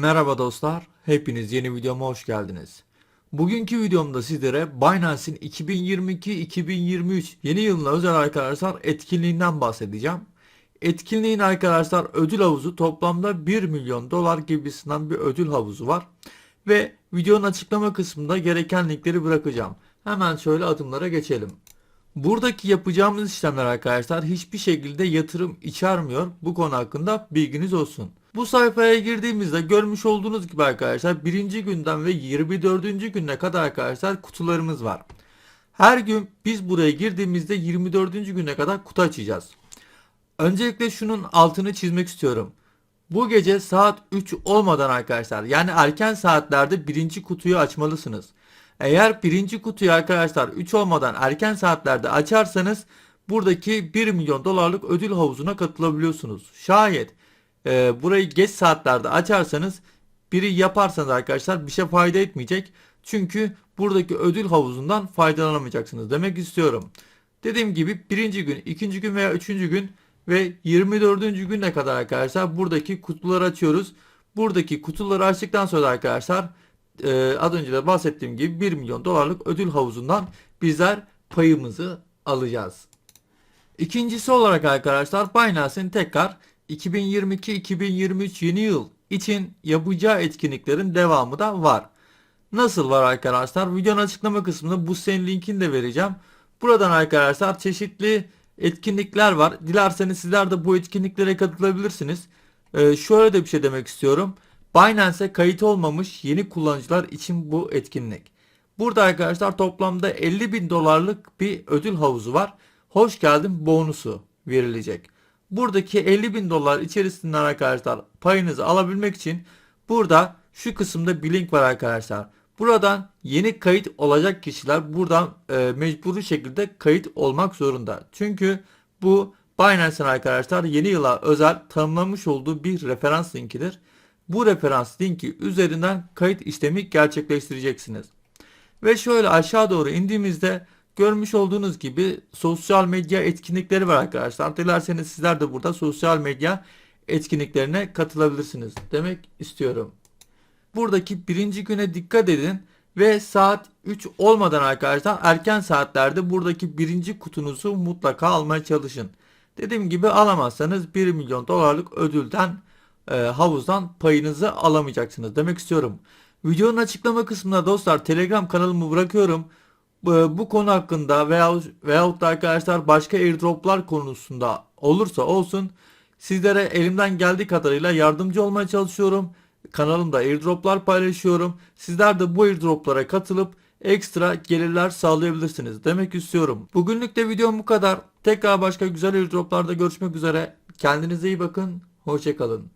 Merhaba dostlar, hepiniz yeni videoma hoş geldiniz. Bugünkü videomda sizlere Binance'in 2022-2023 yeni yılına özel arkadaşlar etkinliğinden bahsedeceğim. Etkinliğin arkadaşlar ödül havuzu toplamda 1 milyon dolar gibisinden bir ödül havuzu var. Ve videonun açıklama kısmında gereken linkleri bırakacağım. Hemen şöyle adımlara geçelim. Buradaki yapacağımız işlemler arkadaşlar hiçbir şekilde yatırım içermiyor. Bu konu hakkında bilginiz olsun. Bu sayfaya girdiğimizde görmüş olduğunuz gibi arkadaşlar birinci günden ve 24. güne kadar arkadaşlar kutularımız var. Her gün biz buraya girdiğimizde 24. güne kadar kutu açacağız. Öncelikle şunun altını çizmek istiyorum. Bu gece saat 3 olmadan arkadaşlar yani erken saatlerde birinci kutuyu açmalısınız. Eğer birinci kutuyu arkadaşlar 3 olmadan erken saatlerde açarsanız buradaki 1 milyon dolarlık ödül havuzuna katılabiliyorsunuz. Şayet e, burayı geç saatlerde açarsanız biri yaparsanız arkadaşlar bir şey fayda etmeyecek. Çünkü buradaki ödül havuzundan faydalanamayacaksınız demek istiyorum. Dediğim gibi birinci gün, ikinci gün veya üçüncü gün ve 24. güne kadar arkadaşlar buradaki kutuları açıyoruz. Buradaki kutuları açtıktan sonra arkadaşlar e, az önce de bahsettiğim gibi 1 milyon dolarlık ödül havuzundan bizler payımızı alacağız. İkincisi olarak arkadaşlar Binance'in tekrar 2022-2023 yeni yıl için yapacağı etkinliklerin devamı da var. Nasıl var arkadaşlar? Videonun açıklama kısmında bu senin linkini de vereceğim. Buradan arkadaşlar çeşitli etkinlikler var. Dilerseniz sizler de bu etkinliklere katılabilirsiniz. Ee, şöyle de bir şey demek istiyorum. Binance'e kayıt olmamış yeni kullanıcılar için bu etkinlik. Burada arkadaşlar toplamda 50 bin dolarlık bir ödül havuzu var. Hoş geldin bonusu verilecek. Buradaki 50 bin dolar içerisinden arkadaşlar payınızı alabilmek için burada şu kısımda bir link var arkadaşlar. Buradan yeni kayıt olacak kişiler buradan e, mecburi şekilde kayıt olmak zorunda. Çünkü bu Binance'ın arkadaşlar yeni yıla özel tanımlamış olduğu bir referans linkidir. Bu referans linki üzerinden kayıt işlemi gerçekleştireceksiniz. Ve şöyle aşağı doğru indiğimizde görmüş olduğunuz gibi sosyal medya etkinlikleri var arkadaşlar. Dilerseniz sizler de burada sosyal medya etkinliklerine katılabilirsiniz demek istiyorum. Buradaki birinci güne dikkat edin ve saat 3 olmadan arkadaşlar erken saatlerde buradaki birinci kutunuzu mutlaka almaya çalışın. Dediğim gibi alamazsanız 1 milyon dolarlık ödülden e, havuzdan payınızı alamayacaksınız demek istiyorum. Videonun açıklama kısmına dostlar Telegram kanalımı bırakıyorum. Bu, konu hakkında veya veyahut da arkadaşlar başka airdroplar konusunda olursa olsun sizlere elimden geldiği kadarıyla yardımcı olmaya çalışıyorum. Kanalımda airdroplar paylaşıyorum. Sizler de bu airdroplara katılıp ekstra gelirler sağlayabilirsiniz demek istiyorum. Bugünlük de videom bu kadar. Tekrar başka güzel airdroplarda görüşmek üzere. Kendinize iyi bakın. Hoşçakalın.